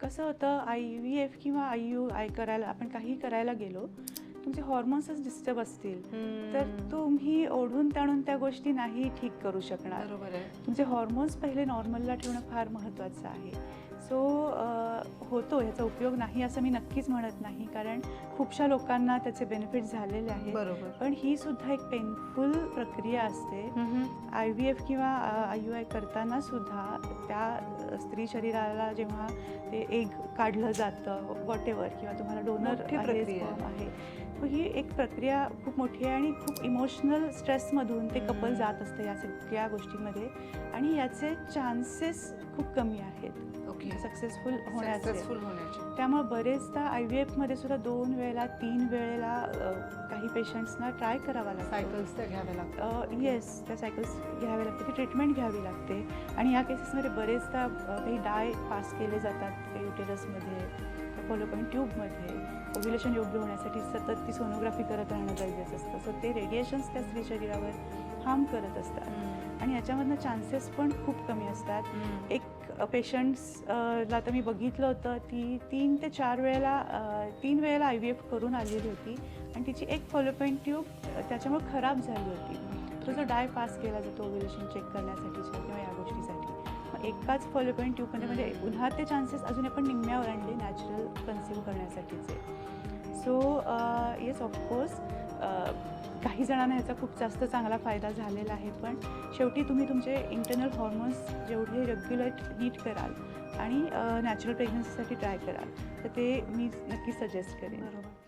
कसं होतं I V F किंवा आय यू आय करायला आपण काही करायला गेलो तुमचे हॉर्मोन्सच डिस्टर्ब असतील तर तुम्ही ओढून ताणून त्या गोष्टी नाही ठीक करू शकणार. तुमचे हॉर्मोन्स पहिले नॉर्मलला ठेवणं फार महत्त्वाचं आहे. सो होतो ह्याचा उपयोग नाही असं मी नक्कीच म्हणत नाही कारण खूपशा लोकांना त्याचे बेनिफिट झालेले आहेत. बरोबर. पण ही सुद्धा एक पेनफुल प्रक्रिया असते. आय व्ही एफ किंवा आय यू आय करताना सुद्धा त्या स्त्री शरीराला जेव्हा ते एग काढलं जातं वॉट एव्हर किंवा तुम्हाला डोनर आहे तर ही एक प्रक्रिया खूप मोठी आहे आणि खूप इमोशनल स्ट्रेसमधून ते कपल. जात असतं या सगळ्या गोष्टीमध्ये. आणि याचे चान्सेस खूप कमी आहेत. ओके सक्सेसफुल होण्याचे. त्यामुळे बरेचदा आय व्ही एफमध्ये सुद्धा दोन वेळेला तीन वेळेला काही पेशंट्सना ट्राय करावा लागतो. सायकल्स त्या घ्याव्या लागतात. येस त्या सायकल्स घ्याव्या लागते ती ट्रीटमेंट घ्यावी लागते. आणि या केसेसमध्ये बरेचदा काही डाय पास केले जातात युटेरसमध्ये फॉलोपॉईंट ट्यूबमध्ये. ओव्युलेशन योग्य होण्यासाठी सतत ती सोनोग्राफी करत राहणं गरजेचं असतं. सो ते रेडिएशन्स त्या स्त्री शरीरावर हार्म करत असतात. आणि याच्यामधनं चान्सेस पण खूप कमी असतात. एक पेशंट्सला तर मी बघितलं होतं ती तीन ते चार वेळेला तीन वेळेला आय व्ही एफ करून आलेली होती. आणि तिची एक फॉलोपॉईंट ट्यूब त्याच्यामुळे खराब झाली होती. तो जो डाय पास केला जातो ओव्युलेशन चेक करण्यासाठीच्या किंवा या गोष्टीसाठी. एकाच फॉलोपॉईंट ट्यूबमध्ये म्हणजे पुन्हा ते चान्सेस अजून आपण निम्म्यावर आणले नॅचरल कन्सिव्ह करण्यासाठीचे. सो येस ऑफकोर्स काही जणांना ह्याचा खूप जास्त चांगला फायदा झालेला आहे पण शेवटी तुम्ही तुमचे इंटरनल हॉर्मोन्स जेवढे रेग्युलेट नीट कराल आणि नॅचरल प्रेग्नन्सीसाठी ट्राय कराल तर ते मी नक्की सजेस्ट करेन. बरोबर.